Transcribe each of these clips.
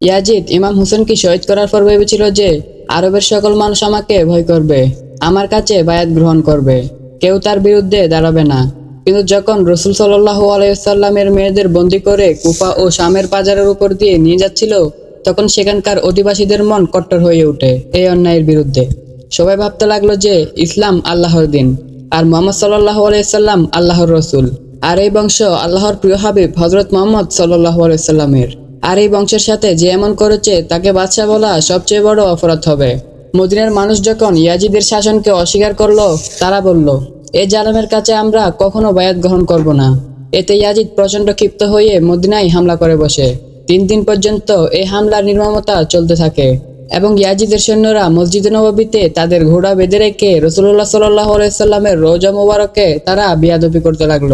Yazid, ইমাম হোসেনকে শহীদ করার পর ভেবেছিল যে আরবের সকল মানুষ আমাকে ভয় করবে, আমার কাছে বায়াত গ্রহণ করবে, কেউ তার বিরুদ্ধে দাঁড়াবে না। কিন্তু যখন রসুল সাল্লাহ আলাইসাল্লামের মেয়েদের বন্দি করে কুফা ও শামের বাজারের উপর দিয়ে নিয়ে যাচ্ছিল, তখন সেখানকার অধিবাসীদের মন কট্টর হয়ে ওঠে এই অন্যায়ের বিরুদ্ধে। সবাই ভাবতে লাগল যে ইসলাম আল্লাহর দিন, আর মোহাম্মদ সাল্লাহ আলাইসাল্লাম আল্লাহর রসুল, আর এই বংশ আল্লাহর প্রিয় হাবিব হজরত মোহাম্মদ সাল্লাহ আলাইসাল্লামের আর এই বংশের সাথে যে এমন করেছে, তাকে বাদশাহ বলা সবচেয়ে বড় অপরাধ হবে। মদিনার মানুষ যখন ইয়াজিদের শাসনকে অস্বীকার করল, তারা বলল এই জালেমের কাছে আমরা কখনো বায়াত গ্রহণ করব না। এতে ইয়াজিদ প্রচণ্ড ক্ষিপ্ত হয়ে মদিনায় হামলা করে বসে। তিন দিন পর্যন্ত এই হামলার নির্মমতা চলতে থাকে এবং ইয়াজিদের সৈন্যরা মসজিদ নববীতে তাদের ঘোড়া বেঁধে রেখে রসুল্লাহ সাল্লাহ আলাইসাল্লামের রোজা মোবারকে তারা বিয়াদবি করতে লাগল।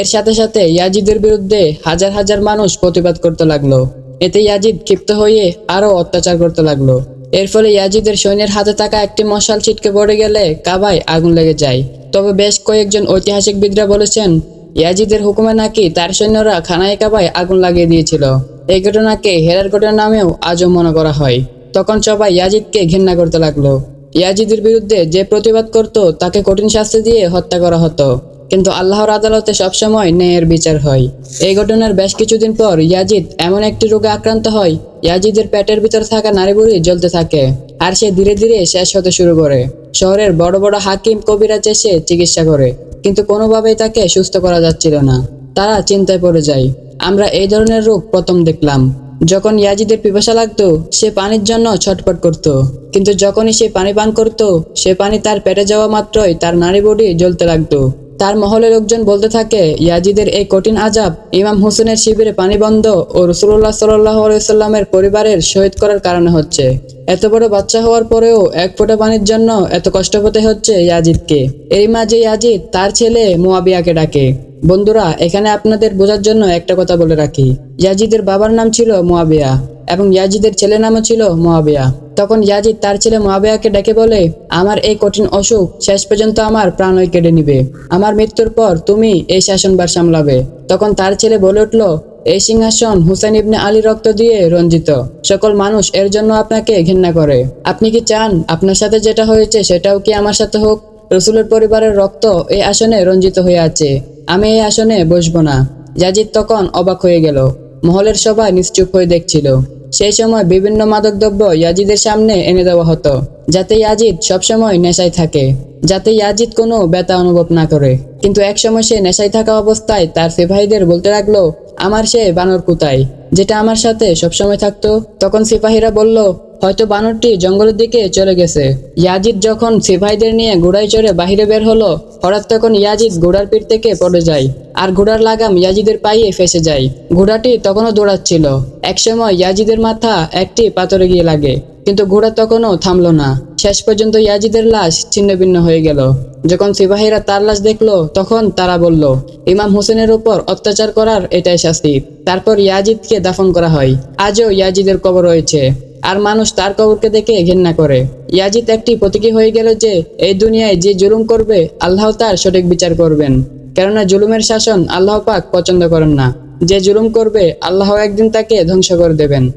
এর সাথে সাথে ইয়াজিদের বিরুদ্ধে হাজার হাজার মানুষ প্রতিবাদ করতে লাগল। এতে ইয়াজিদ ক্ষিপ্ত হয়ে আরও অত্যাচার করতে লাগল। এর ফলে ইয়াজিদের সৈন্যের হাতে থাকা একটি মশাল ছিটকে পড়ে গেলে কাবায় আগুন লেগে যায়। তবে বেশ কয়েকজন ঐতিহাসিক ঐতিহাসিকবিদরা বলেছেন, ইয়াজিদের হুকুমে নাকি তার সৈন্যরা খানায় কাবায় আগুন লাগিয়ে দিয়েছিল। এই ঘটনাকে হেরার ঘটনা নামেও আজও মনে করা হয়। তখন সবাই ইয়াজিদকে ঘৃণা করতে লাগল। ইয়াজিদের বিরুদ্ধে যে প্রতিবাদ করত, তাকে কঠিন শাস্তি দিয়ে হত্যা করা হতো। কিন্তু আল্লাহর আদালতে সবসময় ন্যায়ের বিচার হয়। এই ঘটনার বেশ কিছুদিন পর ইয়াজিদ এমন একটি রোগে আক্রান্ত হয়, ইয়াজিদের পেটের ভিতর থাকা নারীবুড়ি জ্বলতে থাকে আর সে ধীরে ধীরে শেষ হতে শুরু করে। শহরের বড় বড় হাকিম কবিরাজ এসে চিকিৎসা করে, কিন্তু কোনোভাবেই তাকে সুস্থ করা যাচ্ছিল না। তারা চিন্তায় পড়ে যায়, আমরা এই ধরনের রোগ প্রথম দেখলাম। যখন ইয়াজিদের পিপাসা লাগতো, সে পানির জন্য ছটপট করত, কিন্তু যখনই সে পানি পান করত, সে পানি তার পেটে যাওয়া মাত্রই তার নারী বডি জ্বলতে লাগতো। তার মহলের লোকজন বলতে থাকে, ইয়াজিদের এই কঠিন আজাব ইমাম হোসেনের শিবিরে পানি বন্ধ ও রসুল্লাহ সাল্লাহ আলাইসাল্লামের পরিবারের শহীদ করার কারণে হচ্ছে। এত বড় বাচ্চা হওয়ার পরেও এক ফোঁটা পানির জন্য এত কষ্ট পেতে হচ্ছে ইয়াজিদকে। এই মাঝে ইয়াজিদ, তার ছেলে মুয়াবিয়াকে ডাকে। বন্ধুরা, এখানে আপনাদের বোঝার জন্য একটা কথা বলে রাখি। ইয়াজিদের বাবার নাম ছিল মুয়াবিয়া এবং ইয়াজিদের ছেলে নামও ছিল মুয়াবিয়া। তখন ইয়াজিদ তার ছেলে মুয়াবিয়াকে ডেকে বলে, আমার এই কঠিন অসুখ শেষ পর্যন্ত আমার প্রাণই কেড়ে নিবে। আমার মৃত্যুর পর তুমি এই শাসনবার সামলাবে। তখন তার ছেলে বলে উঠল এই সিংহাসন হুসেন ইবনে আলী রক্ত দিয়ে রঞ্জিত। সকল মানুষ এর জন্য আপনাকে ঘৃণা করে। আপনি কি চান আপনার সাথে যেটা হয়েছে সেটাও কি আমার সাথে হোক? রসুলের পরিবারের রক্ত এই আসনে রঞ্জিত হয়ে আছে। আমি এই আসনে বসবো না। ইয়াজিদ তখন অবাক হয়ে গেল। মহলের সবাই নিশ্চুপ হয়ে দেখছিল। সেই সময় বিভিন্ন মাদকদ্রব্য ইয়াজিদের সামনে এনে দেওয়া হতো, যাতে ইয়াজিদ সবসময় নেশায় থাকে, যাতে ইয়াজিদ কোনো ব্যথা অনুভব না করে। কিন্তু একসময় সে নেশায় থাকা অবস্থায় তার সিপাহীদের বলতে লাগল আমার সে বানর কোথায়? যেটা আমার সাথে সবসময় থাকতো, তখন সিপাহীরা বলল, হয়তো বানরটি জঙ্গলের দিকে চলে গেছে। ইয়াজিদ যখন সিপাহীদের নিয়ে ঘোড়ায় চড়ে বাহিরে বের হলো, হঠাৎ তখন ইয়াজিদ ঘোড়ার পিঠ থেকে পড়ে যায় আর ঘোড়ার লাগাম ইয়াজিদের পায়ে ফেসে যায়। ঘোড়াটি তখনও দৌড়াচ্ছিল। একসময় ইয়াজিদের মাথা একটি পাথরে গিয়ে লাগে, কিন্তু ঘোড়া তখনও থামলো না। শেষ পর্যন্ত ইয়াজিদের লাশ ছিন্ন ভিন্ন হয়ে গেল। যখন সিপাহীরা তার লাশ দেখল, তখন তারা বলল, ইমাম হোসেনের উপর অত্যাচার করার এটাই শাস্তি। তারপর ইয়াজিদকে দাফন করা হয়। আজও ইয়াজিদের কবর রয়েছে। আর মানুষ তার কবরকে দেখে ঘেন্না করে। ইয়াজিদ একটি প্রতীকী হয়ে গেল যে, এই দুনিয়ায় যে জুলুম করবে, আল্লাহ তার সঠিক বিচার করবেন। কেননা জুলুমের শাসন আল্লাহ পাক পছন্দ করেন না। যে জুলুম করবে, আল্লাহ একদিন তাকে ধ্বংস করে দেবেন।